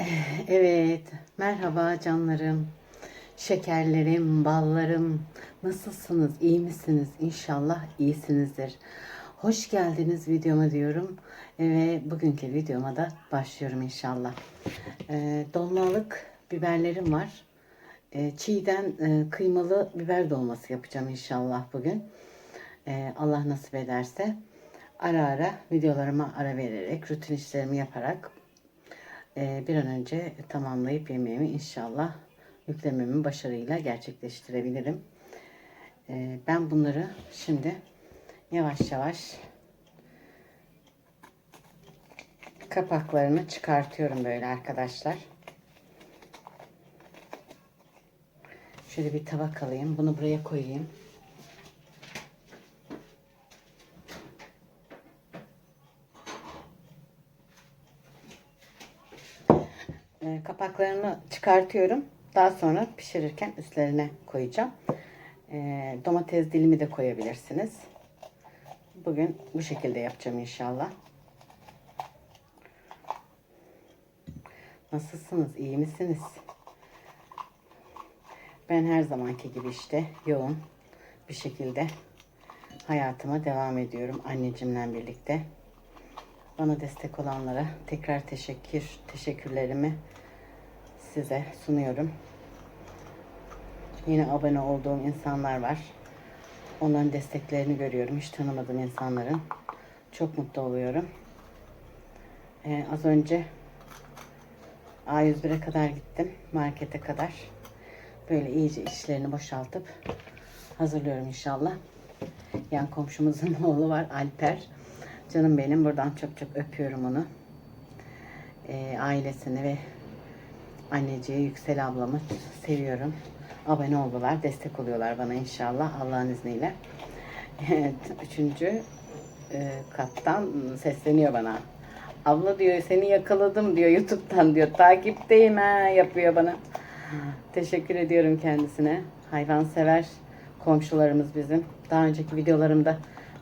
Evet, merhaba canlarım, şekerlerim, ballarım. Nasılsınız, iyi misiniz? İnşallah iyisinizdir. Hoş geldiniz videoma diyorum ve bugünkü videoma da başlıyorum inşallah. Ee, dolmalık biberlerim var. Ee, çiğden e, kıymalı biber dolması yapacağım inşallah bugün. Ee, Allah nasip ederse ara ara videolarıma ara vererek, rutin işlerimi yaparak bir an önce tamamlayıp yemeğimi inşallah yüklememi başarıyla gerçekleştirebilirim. E, ben bunları şimdi yavaş yavaş kapaklarını çıkartıyorum böyle arkadaşlar. Şöyle bir tabak alayım. Bunu buraya koyayım. E, kapaklarını çıkartıyorum. Daha sonra pişirirken üstlerine koyacağım. E, domates dilimi de koyabilirsiniz. Bugün bu şekilde yapacağım inşallah. Nasılsınız? İyi misiniz? Ben her zamanki gibi işte yoğun bir şekilde hayatıma devam ediyorum annecimle birlikte. Bana destek olanlara tekrar teşekkür teşekkürlerimi size sunuyorum. Yine abone olduğum insanlar var. Onların desteklerini görüyorum. Hiç tanımadığım insanların. Çok mutlu oluyorum. Ee, az önce A101'e kadar gittim. Markete kadar. Böyle iyice işlerini boşaltıp hazırlıyorum inşallah. Yan komşumuzun oğlu var Alper. Canım benim. Buradan çok çok öpüyorum onu. Ee, ailesini ve anneciği Yüksel ablamı seviyorum. Abone oldular. Destek oluyorlar bana inşallah. Allah'ın izniyle. Evet. Üçüncü e, kattan sesleniyor bana. Abla diyor seni yakaladım diyor YouTube'dan diyor. Takipteyim ha yapıyor bana. Teşekkür ediyorum kendisine. Hayvansever komşularımız bizim. Daha önceki videolarımda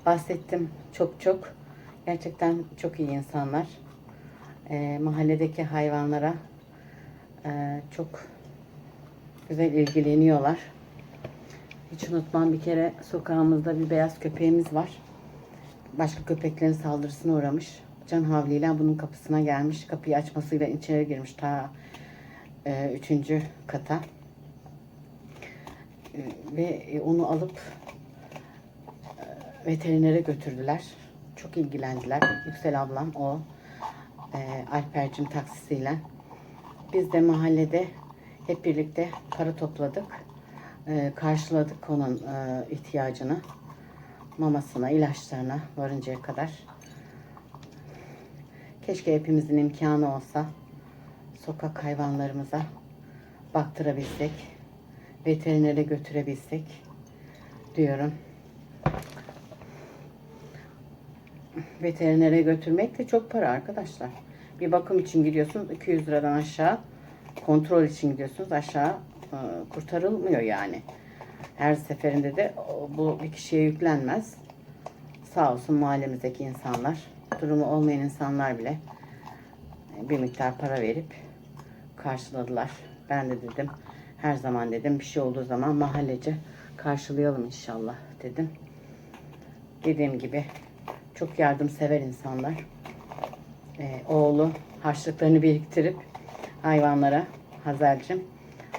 bahsettim çok çok. Gerçekten çok iyi insanlar. Ee, mahalledeki hayvanlara e, çok güzel ilgileniyorlar. Hiç unutmam bir kere sokağımızda bir beyaz köpeğimiz var. Başka köpeklerin saldırısına uğramış. Can havliyle bunun kapısına gelmiş. Kapıyı açmasıyla içeri girmiş ta e, üçüncü kata. E, ve onu alıp e, veterinere götürdüler. Çok ilgilendiler. Yüksel ablam o. E, Alper'cim taksisiyle. Biz de mahallede hep birlikte para topladık. E, karşıladık onun e, ihtiyacını. Mamasına, ilaçlarına varıncaya kadar. Keşke hepimizin imkanı olsa sokak hayvanlarımıza baktırabilsek, veterinere götürebilsek diyorum. Veterinere götürmek de çok para arkadaşlar. Bir bakım için gidiyorsunuz 200 liradan aşağı kontrol için gidiyorsunuz aşağı e, kurtarılmıyor yani. Her seferinde de bu bir kişiye yüklenmez. Sağ olsun mahallemizdeki insanlar, durumu olmayan insanlar bile bir miktar para verip karşıladılar. Ben de dedim her zaman dedim bir şey olduğu zaman mahallece karşılayalım inşallah dedim. Dediğim gibi çok yardımsever insanlar. Ee, oğlu harçlıklarını biriktirip hayvanlara Hazal'cim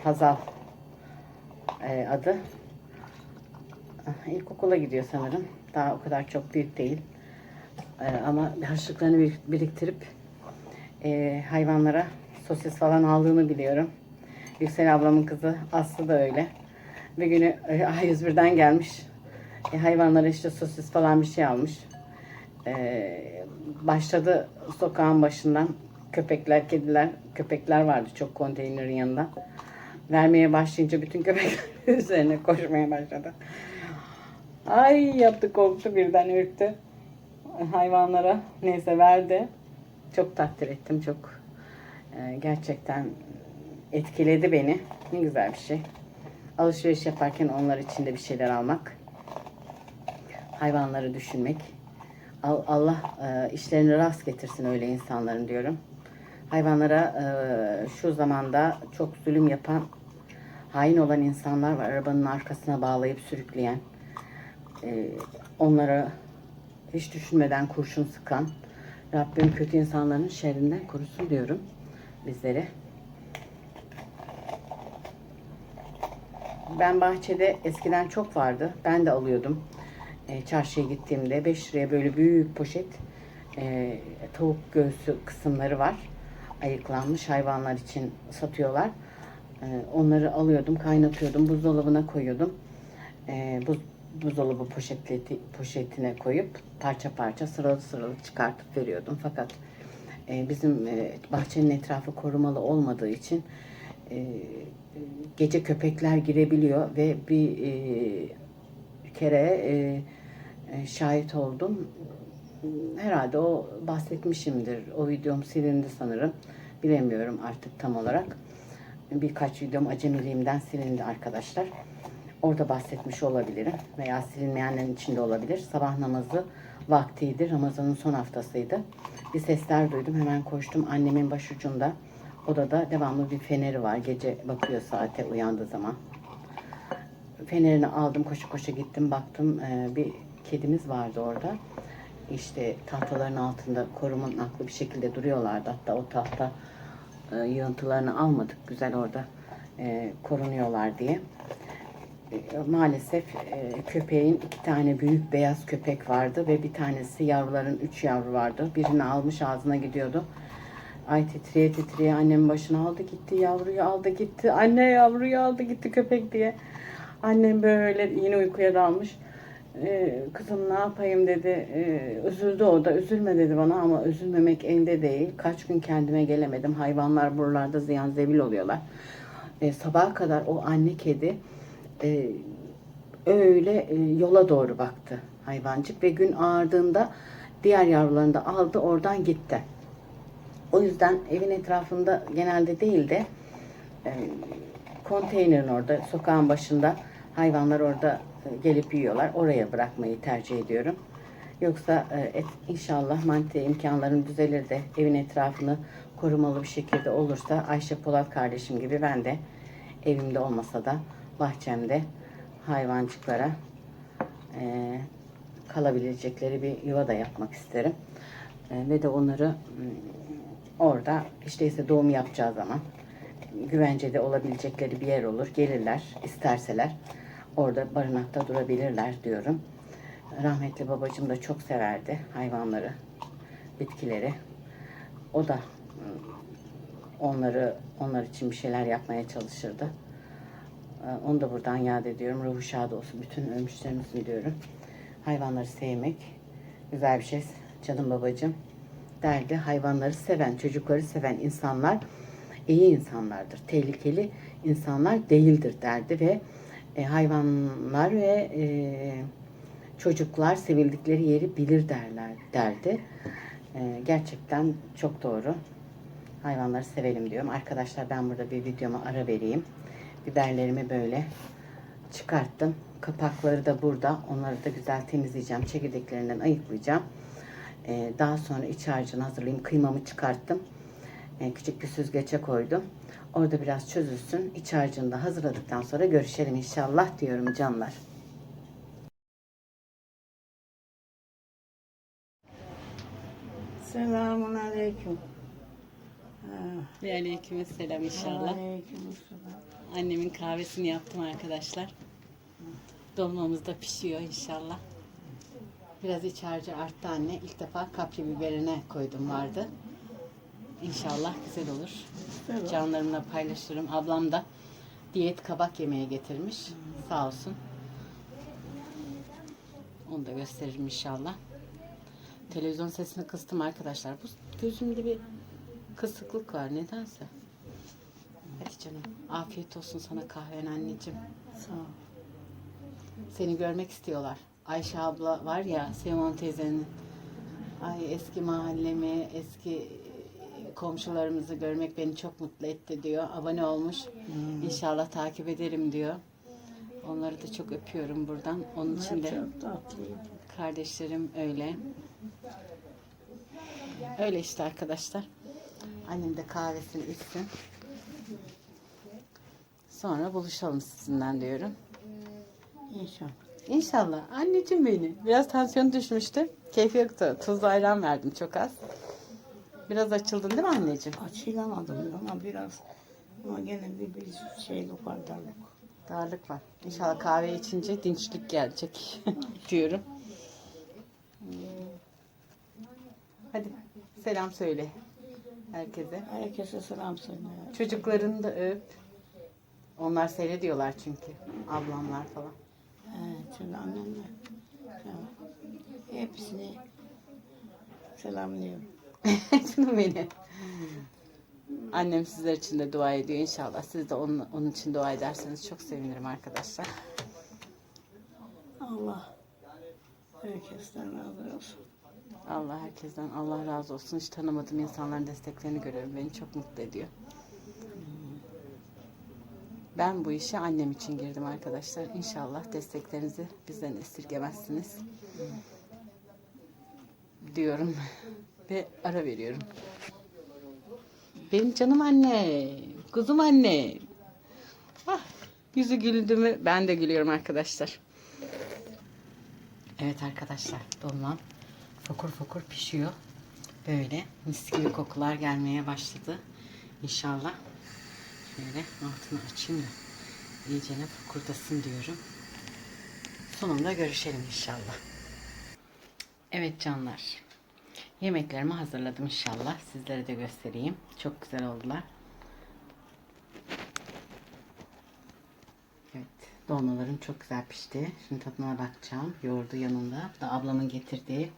Hazal e, adı Ah, ilkokula gidiyor sanırım. Daha o kadar çok büyük değil. Ee, ama harçlıklarını bir- biriktirip e, hayvanlara sosis falan aldığını biliyorum. Yüksel ablamın kızı Aslı da öyle. Bir günü e, A101'den gelmiş. E, hayvanlara işte sosis falan bir şey almış. E, başladı sokağın başından köpekler, kediler, köpekler vardı çok konteynerin yanında. Vermeye başlayınca bütün köpekler üzerine koşmaya başladı. Ay yaptı korktu birden ürktü. Hayvanlara neyse verdi. Çok takdir ettim çok. e, gerçekten etkiledi beni. Ne güzel bir şey. Alışveriş yaparken onlar için de bir şeyler almak. Hayvanları düşünmek. Al- Allah e, işlerini rast getirsin öyle insanların diyorum. Hayvanlara e, şu zamanda çok zulüm yapan, hain olan insanlar var. Arabanın arkasına bağlayıp sürükleyen, e, onlara hiç düşünmeden kurşun sıkan. Rabbim kötü insanların şerrinden korusun diyorum bizleri. Ben bahçede eskiden çok vardı. Ben de alıyordum. E, çarşıya gittiğimde 5 liraya böyle büyük poşet e, tavuk göğsü kısımları var. Ayıklanmış hayvanlar için satıyorlar. E, onları alıyordum, kaynatıyordum, buzdolabına koyuyordum. E, buz, buzdolabı poşetleti, poşetine koyup parça parça sıralı sıralı çıkartıp veriyordum. Fakat e, bizim e, bahçenin etrafı korumalı olmadığı için e, gece köpekler girebiliyor ve bir e, kere e, şahit oldum. Herhalde o bahsetmişimdir. O videom silindi sanırım. Bilemiyorum artık tam olarak. Birkaç videom acemiliğimden silindi arkadaşlar. Orada bahsetmiş olabilirim. Veya silinmeyenlerin içinde olabilir. Sabah namazı vaktiydi. Ramazan'ın son haftasıydı. Bir sesler duydum. Hemen koştum. Annemin başucunda odada devamlı bir feneri var. Gece bakıyor saate uyandığı zaman. Fenerini aldım. Koşu koşu gittim. Baktım e, bir kedimiz vardı orada. İşte tahtaların altında korunaklı bir şekilde duruyorlardı. Hatta o tahta e, yığıntılarını almadık. Güzel orada e, korunuyorlar diye. E, maalesef e, köpeğin iki tane büyük beyaz köpek vardı ve bir tanesi yavruların üç yavru vardı. Birini almış ağzına gidiyordu. Ay titriye titriye annemin başına aldı gitti yavruyu aldı gitti. Anne yavruyu aldı gitti köpek diye. Annem böyle yine uykuya dalmış. Ee, kızım ne yapayım dedi. Ee, üzüldü o da. Üzülme dedi bana ama üzülmemek elde değil. Kaç gün kendime gelemedim. Hayvanlar buralarda ziyan zebil oluyorlar. Ee, sabaha kadar o anne kedi e, öyle e, yola doğru baktı hayvancık ve gün ağardığında diğer yavrularını da aldı oradan gitti. O yüzden evin etrafında genelde değil de e, konteynerin orada, sokağın başında hayvanlar orada e, gelip yiyorlar. Oraya bırakmayı tercih ediyorum. Yoksa e, et, inşallah mantığı imkanlarım düzelir de evin etrafını korumalı bir şekilde olursa Ayşe Polat kardeşim gibi ben de evimde olmasa da bahçemde hayvancıklara e, kalabilecekleri bir yuva da yapmak isterim. E, ve de onları mm, orada işte ise doğum yapacağı zaman güvencede olabilecekleri bir yer olur. Gelirler isterseler orada barınakta durabilirler diyorum. Rahmetli babacığım da çok severdi hayvanları, bitkileri. O da mm, onları onlar için bir şeyler yapmaya çalışırdı. Onu da buradan yad ediyorum. Ruhu şad olsun. Bütün ölmüşlerimizi biliyorum. Hayvanları sevmek güzel bir şey. Canım babacığım derdi. Hayvanları seven, çocukları seven insanlar iyi insanlardır. Tehlikeli insanlar değildir derdi ve e, hayvanlar ve e, çocuklar sevildikleri yeri bilir derler derdi. E, gerçekten çok doğru. Hayvanları sevelim diyorum. Arkadaşlar ben burada bir videoma ara vereyim. Biberlerimi böyle çıkarttım. Kapakları da burada. Onları da güzel temizleyeceğim. Çekirdeklerinden ayıklayacağım. Ee, daha sonra iç harcını hazırlayayım. Kıymamı çıkarttım. Ee, küçük bir süzgece koydum. Orada biraz çözülsün. İç harcını da hazırladıktan sonra görüşelim inşallah diyorum canlar. Selamun aleyküm. Ve aleykümselam inşallah. Aleykümselam. Annemin kahvesini yaptım arkadaşlar. Dolmamız da pişiyor inşallah. Biraz iç harcı arttı anne. İlk defa kapya biberine koydum vardı. İnşallah güzel olur. Evet. Canlarımla paylaşırım. Ablam da diyet kabak yemeye getirmiş. Sağ olsun. Onu da gösteririm inşallah. Televizyon sesini kıstım arkadaşlar. Bu gözümde bir kısıklık var nedense. Hadi canım. Afiyet olsun sana kahven anneciğim. Sağ ol. Seni görmek istiyorlar. Ayşe abla var ya Sevon teyzenin. Ay eski mahallemi, eski komşularımızı görmek beni çok mutlu etti diyor. Abone olmuş. İnşallah takip ederim diyor. Onları da çok öpüyorum buradan. Onun için de kardeşlerim öyle. Öyle işte arkadaşlar. Annem de kahvesini içsin. Sonra buluşalım sizinden diyorum. İnşallah. İnşallah. Anneciğim beni. Biraz tansiyon düşmüştü. Keyfi yoktu. Tuzlu ayran verdim çok az. Biraz açıldın değil mi anneciğim? Açılamadım ama biraz ama gene bir, bir şeylik var darlık. Darlık var. İnşallah kahve içince dinçlik gelecek diyorum. Hadi selam söyle herkese. Herkese selam söyle. Çocuklarını da öp. Onlar seyrediyorlar çünkü. Ablamlar falan. Evet, şimdi annemle. Tamam. Hepsini selamlıyorum. Canım beni. Annem sizler için de dua ediyor inşallah. Siz de onun, onun için dua ederseniz çok sevinirim arkadaşlar. Allah herkesten razı olsun. Allah herkesten Allah razı olsun. Hiç tanımadığım insanların desteklerini görüyorum. Beni çok mutlu ediyor. Ben bu işe annem için girdim arkadaşlar. İnşallah desteklerinizi bizden esirgemezsiniz. Diyorum ve ara veriyorum. Benim canım anne, kuzum anne. Ah, yüzü güldü mü ben de gülüyorum arkadaşlar. Evet arkadaşlar dolmam fokur fokur pişiyor. Böyle mis gibi kokular gelmeye başladı. İnşallah şöyle altını açayım da iyicene fokurdasın diyorum. Sonunda görüşelim inşallah. Evet canlar. Yemeklerimi hazırladım inşallah. Sizlere de göstereyim. Çok güzel oldular. Evet. Dolmalarım çok güzel pişti. Şimdi tadına bakacağım. Yoğurdu yanında. Bu da ablamın getirdiği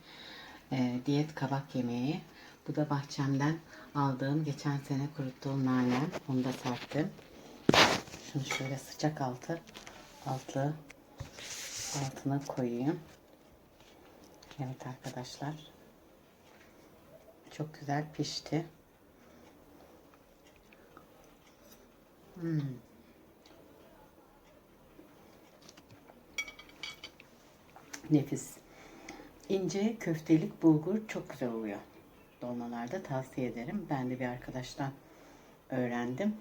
e, diyet kabak yemeği. Bu da bahçemden aldığım geçen sene kuruttuğum nanem. Onu da serptim. Şunu şöyle sıcak altı altı altına koyayım. Evet arkadaşlar. Çok güzel pişti. Hmm. Nefis. İnce köftelik bulgur çok güzel oluyor. Dolmalarda tavsiye ederim. Ben de bir arkadaştan öğrendim.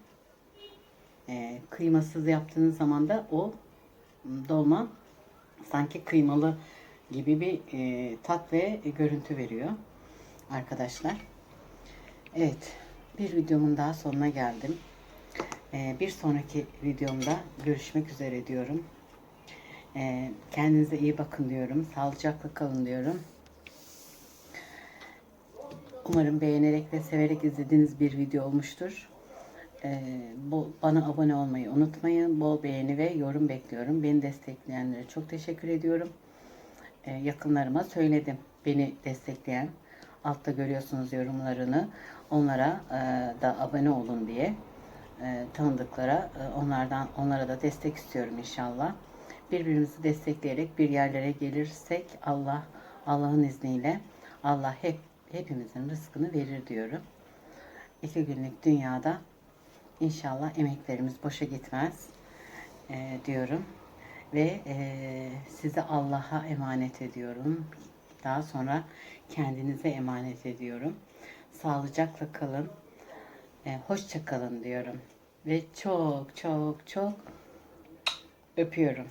Ee, kıymasız yaptığınız zaman da o dolma sanki kıymalı gibi bir e, tat ve görüntü veriyor arkadaşlar. Evet, bir videomun daha sonuna geldim. Ee, bir sonraki videomda görüşmek üzere diyorum. Ee, kendinize iyi bakın diyorum. Sağlıcakla kalın diyorum. Umarım beğenerek ve severek izlediğiniz bir video olmuştur. Ee, bol, bana abone olmayı unutmayın. Bol beğeni ve yorum bekliyorum. Beni destekleyenlere çok teşekkür ediyorum. Ee, yakınlarıma söyledim. Beni destekleyen. Altta görüyorsunuz yorumlarını. Onlara e, da abone olun diye. E, tanıdıklara e, onlardan onlara da destek istiyorum inşallah. Birbirimizi destekleyerek bir yerlere gelirsek Allah Allah'ın izniyle Allah hep hepimizin rızkını verir diyorum. İki günlük dünyada İnşallah emeklerimiz boşa gitmez e, diyorum. Ve e, sizi Allah'a emanet ediyorum. Daha sonra kendinize emanet ediyorum. Sağlıcakla kalın. E, hoşça kalın diyorum. Ve çok çok çok öpüyorum.